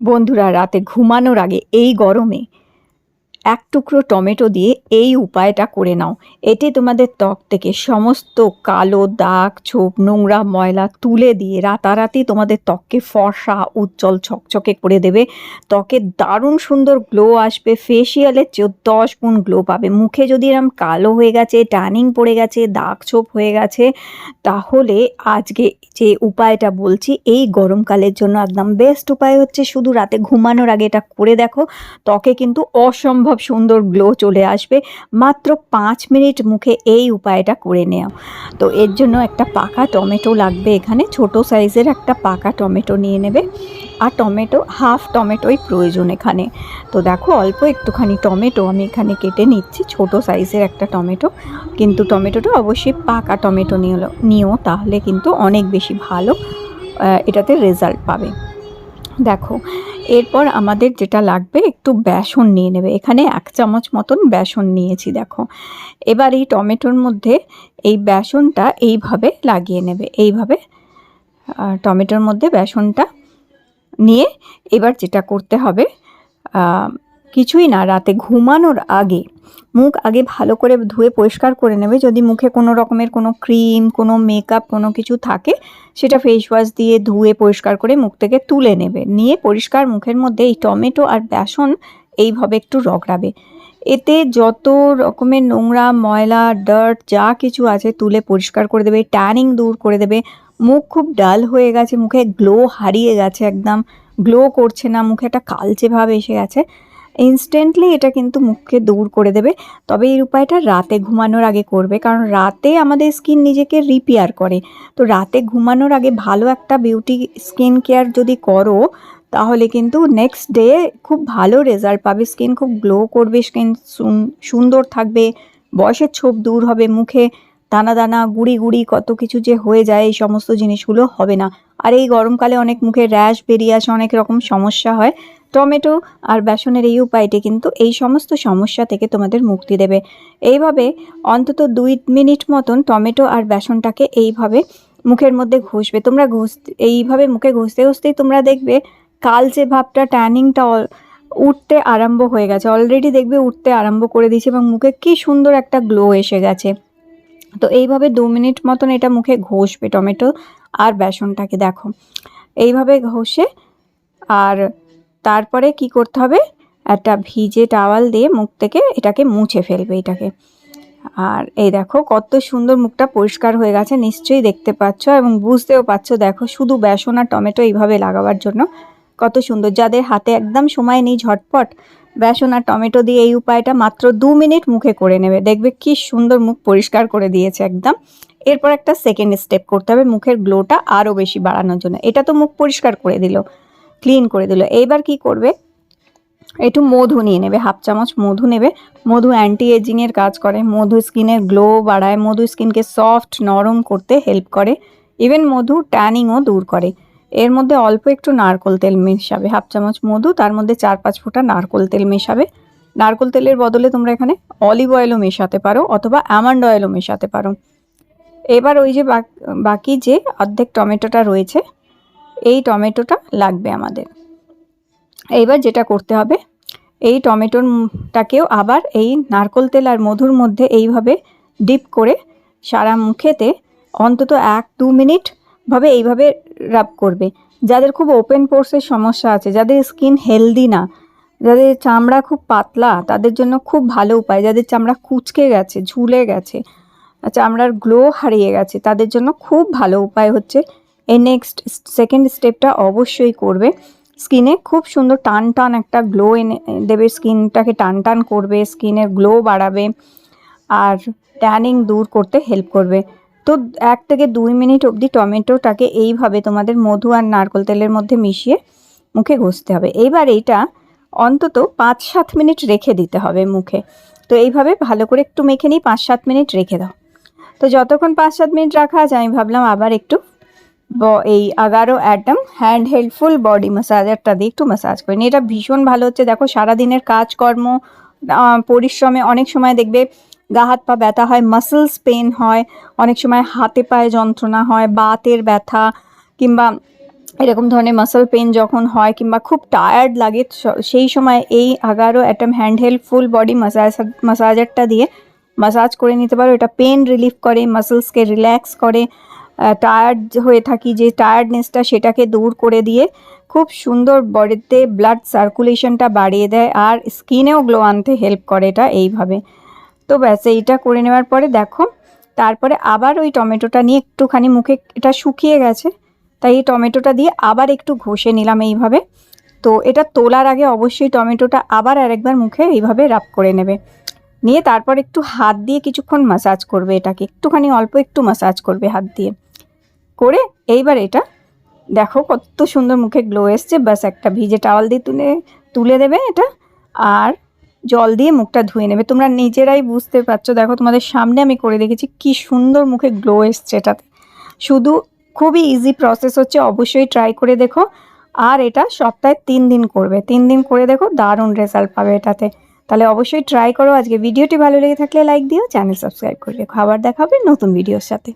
বন্ধুরা রাতে ঘুমানোর আগে এই গরমে এক টুকরো টমেটো দিয়ে এই উপায়টা করে নাও। এতে তোমাদের ত্বক থেকে সমস্ত কালো দাগ, ছোপ, নোংরা ময়লা তুলে দিয়ে রাতারাতি তোমাদের ত্বককে ফর্সা, উজ্জ্বল ছকছকে করে দেবে। ত্বকে দারুণ সুন্দর গ্লো আসবে ফেসিয়ালের চেয়েও দশ গুণ গ্লো পাবে। মুখে যদি এরম কালো হয়ে গেছে ট্যানিং পড়ে গেছে, দাগ, ছোপ হয়ে গেছে, তাহলে আজকে যে উপায়টা বলছি, এই গরমকালের জন্য একদম বেস্ট উপায় হচ্ছে শুধু রাতে ঘুমানোর আগে এটা করে দেখো। ত্বকে কিন্তু অসম্ভব সুন্দর গ্লো চলে আসবে। মাত্র পাঁচ মিনিট মুখে এই উপায়টা করে নেও। তো এর জন্য একটা পাকা টমেটো লাগবে এখানে। ছোট সাইজের একটা পাকা টমেটো নিয়ে নেবে। আর টমেটো হাফ টমেটোই প্রয়োজন এখানে। তো দেখো, অল্প একটুখানি টমেটো আমি এখানে কেটে নিচ্ছি। ছোট সাইজের একটা টমেটো। কিন্তু টমেটোটা অবশ্যই পাকা টমেটো নিয়ে নিও, তাহলে কিন্তু অনেক বেশি ভালো এটাতে রেজাল্ট পাবে। দেখো এরপর আমাদের যেটা লাগবে, একটু বেসন নিয়ে নেবে। এখানে এক চামচ মতন বেসন নিয়েছি, দেখো। এবার এই টমেটোর মধ্যে এই বেসনটা এইভাবে লাগিয়ে নেবে। এইভাবে টমেটোর মধ্যে বেসনটা নিয়ে এবার যেটা করতে হবে কিছুই না, রাতে ঘুমানোর আগে মুখ আগে ভালো করে ধুয়ে পরিষ্কার করে নেবে। যদি মুখে কোনো রকমের কোনো ক্রিম, কোনো মেকআপ কোনো কিছু থাকে, সেটা ফেস ওয়াশ দিয়ে ধুয়ে পরিষ্কার করে মুখ থেকে তুলে নেবে। নিয়ে পরিষ্কার মুখের মধ্যে এই টমেটো আর বেসন এইভাবে একটু রগড়াবে। এতে যত রকমের নোংরা, ময়লা ডার্ট যা কিছু আছে তুলে পরিষ্কার করে দেবে ট্যানিং দূর করে দেবে। মুখ খুব ডাল হয়ে গেছে, মুখে গ্লো হারিয়ে গেছে একদম। গ্লো করছে না, মুখে একটা কালচে ভাব এসে গেছে। ইনস্ট্যান্টলি এটা কিন্তু মুখকে দূর করে দেবে। তবে এই উপায়টা রাতে ঘুমানোর আগে করবে, কারণ রাতে আমাদের স্কিন নিজেকে রিপেয়ার করে। তো রাতে ঘুমানোর আগে ভালো একটা বিউটি স্কিন কেয়ার যদি করো, তাহলে কিন্তু নেক্সট ডে খুব ভালো রেজাল্ট পাবে। স্কিন খুব গ্লো করবে স্কিন সুন্দর থাকবে, বয়সের ছোপ দূর হবে, মুখে দানা দানা, গুড়ি গুড়ি কত কিছু যে হয়ে যায়, এই সমস্ত জিনিসগুলো হবে না। আর এই গরমকালে অনেক মুখে র্যাশ বেরিয়ে আসে, অনেক রকম সমস্যা হয়। টমেটো আর বেসনের এই উপায়টি কিন্তু এই সমস্ত সমস্যা থেকে তোমাদের মুক্তি দেবে। এইভাবে অন্তত দুই মিনিট মতন টমেটো আর বেসনটাকে এইভাবে মুখের মধ্যে ঘষবে। তোমরা ঘষ, এইভাবে মুখে ঘষতে ঘষতেই তোমরা দেখবে কালচে ভাবটা ট্যানিংটা উঠতে আরম্ভ হয়ে গেছে। অলরেডি দেখবে উঠতে আরম্ভ করে দিয়েছে এবং মুখে কি সুন্দর একটা গ্লো এসে গেছে। তো এইভাবে দু মিনিট মতন এটা মুখে ঘষবে টমেটো আর বেসনটাকে, দেখো। এইভাবে ঘষে আর তারপরে কি করতে হবে? একটা ভিজে টাওয়াল দিয়ে মুখ থেকে এটাকে মুছে ফেলবে এটাকে। আর এই দেখো, কত সুন্দর মুখটা পরিষ্কার হয়ে গেছে, নিশ্চয়ই দেখতে পাচ্ছ এবং বুঝতেও পারছ দেখো শুধু বেসন আর টমেটো এইভাবে লাগাবার জন্য কত সুন্দর। যাদের হাতে একদম সময় নেই ঝটপট, বেসন আর টমেটো দিয়ে এই উপায়টা মাত্র দু মিনিট মুখে করে নেবে। দেখবে কি সুন্দর মুখ পরিষ্কার করে দিয়েছে একদম। এরপর একটা সেকেন্ড স্টেপ করতে হবে মুখের গ্লোটা আরও বেশি বাড়ানোর জন্য। এটা তো মুখ পরিষ্কার করে দিল। ক্লিন করে দিল। এইবার কি করবে? একটু মধু নিয়ে নেবে, হাফ চামচ মধু নেবে। মধু অ্যান্টি এজিংয়ের কাজ করে। মধু স্কিনের গ্লো বাড়ায়। মধু স্কিনকে সফট নরম করতে হেল্প করে। ইভেন মধু ট্যানিংও দূর করে। এর মধ্যে অল্প একটু নারকোল তেল মেশাবে। হাফ চামচ মধু, তার মধ্যে চার পাঁচ ফোঁটা নারকোল তেল মেশাবে। নারকোল তেলের বদলে তোমরা এখানে অলিভ অয়েলও মেশাতে পারো অথবা অ্যামান্ড অয়েলও মেশাতে পারো। এবার ওই যে বাক- যে অর্ধেক টমেটোটা রয়েছে এই টমেটোটা লাগবে আমাদের। এইবার যেটা করতে হবে, এই টমেটোটাকেও আবার এই নারকোল তেল আর মধুর মধ্যে এইভাবে ডিপ করে সারা মুখেতে অন্তত এক দু মিনিট ভাবে এইভাবে রাব করবে। যাদের খুব ওপেন পোর্সের সমস্যা আছে, যাদের স্কিন হেলদি না, যাদের চামড়া খুব পাতলা, তাদের জন্য খুব ভালো উপায়। যাদের চামড়া কুচকে গেছে, ঝুলে গেছে, চামড়ার গ্লো হারিয়ে গেছে, তাদের জন্য খুব ভালো উপায় হচ্ছে এই নেক্সট সেকেন্ড স্টেপটা অবশ্যই করবে। স্কিনে খুব সুন্দর টান টান একটা গ্লো এনে, দেবে। স্কিনটাকে টান টান করবে স্কিনের গ্লো বাড়াবে আর ট্যানিং দূর করতে হেল্প করবে। তো এক থেকে দুই মিনিট অবধি টমেটোটাকে এইভাবে তোমাদের মধু আর নারকোল তেলের মধ্যে মিশিয়ে মুখে ঘষতে হবে। এইবার এইটা অন্তত পাঁচ সাত মিনিট রেখে দিতে হবে মুখে। তো এইভাবে ভালো করে একটু মেখে নিই পাঁচ সাত মিনিট রেখে দাও। তো যতক্ষণ পাঁচ সাত মিনিট রাখা আছে, আমি ভাবলাম আবার একটু এই Agaro Atom hand helpful body ম্যাসাজারটা দিয়ে একটু ম্যাসাজ করে নিই এটা ভীষণ ভালো হচ্ছে। দেখো, সারাদিনের কাজকর্ম পরিশ্রমে অনেক সময় দেখবে গা, হাত, পা ব্যথা হয় মাসেলস পেন হয়, অনেক সময় হাতে পায়ে যন্ত্রণা হয়, বাতের ব্যথা কিংবা এরকম ধরনের মাসল পেন যখন হয় কিংবা খুব টায়ার্ড লাগে সেই সময় এই Agaro Atom handheld full body massage মাসাজারটা দিয়ে মাসাজ করে নিতে পারো। এটা পেন রিলিফ করে মাসলসকে রিল্যাক্স করে টায়ার্ড হয়ে থাকি, যে টায়ার্ডনেসটা সেটাকে দূর করে দিয়ে খুব সুন্দর বডিতে ব্লাড সার্কুলেশনটা বাড়িয়ে দেয় আর স্কিনেও গ্লো আনতে হেল্প করে এটা এইভাবে। তো ব্যাস, এইটা করে নেওয়ার পরে দেখো, তারপরে আবার ওই টমেটোটা নিয়ে একটুখানি মুখে, এটা শুকিয়ে গেছে, তাই এই টমেটোটা দিয়ে আবার একটু ঘষে নিলাম এইভাবে। তো এটা তোলার আগে অবশ্যই টমেটোটা আবার আরেকবার মুখে এইভাবে রাব করে নেবে। নিয়ে তারপর একটু হাত দিয়ে কিছুক্ষণ মাসাজ করবে এটাকে, একটুখানি অল্প একটু মাসাজ করবে হাত দিয়ে। করে এইবার এটা, দেখো কত সুন্দর মুখে গ্লো এসছে, ব্যাস একটা ভিজে টাওয়াল দিয়ে তুলে তুলে দেবে এটা, আর জল দিয়ে মুখটা ধুয়ে নেবে। তোমরা নিজেরাই বুঝতে পারছ, দেখো তোমাদের সামনে আমি করে দেখেছি কি সুন্দর মুখে গ্লো এসছে এটাতে। শুধু খুবই ইজি প্রসেস হচ্ছে, অবশ্যই ট্রাই করে দেখো। আর এটা সপ্তাহে তিন দিন করবে, তিন দিন করে দেখো দারুণ রেজাল্ট পাবে এটাতে। তাহলে অবশ্যই ট্রাই করো, আজকে ভিডিওটি ভালো লেগে থাকলে লাইক দিও চ্যানেল সাবস্ক্রাইব করে রেখো। আবার দেখাবে নতুন ভিডিওর সাথে।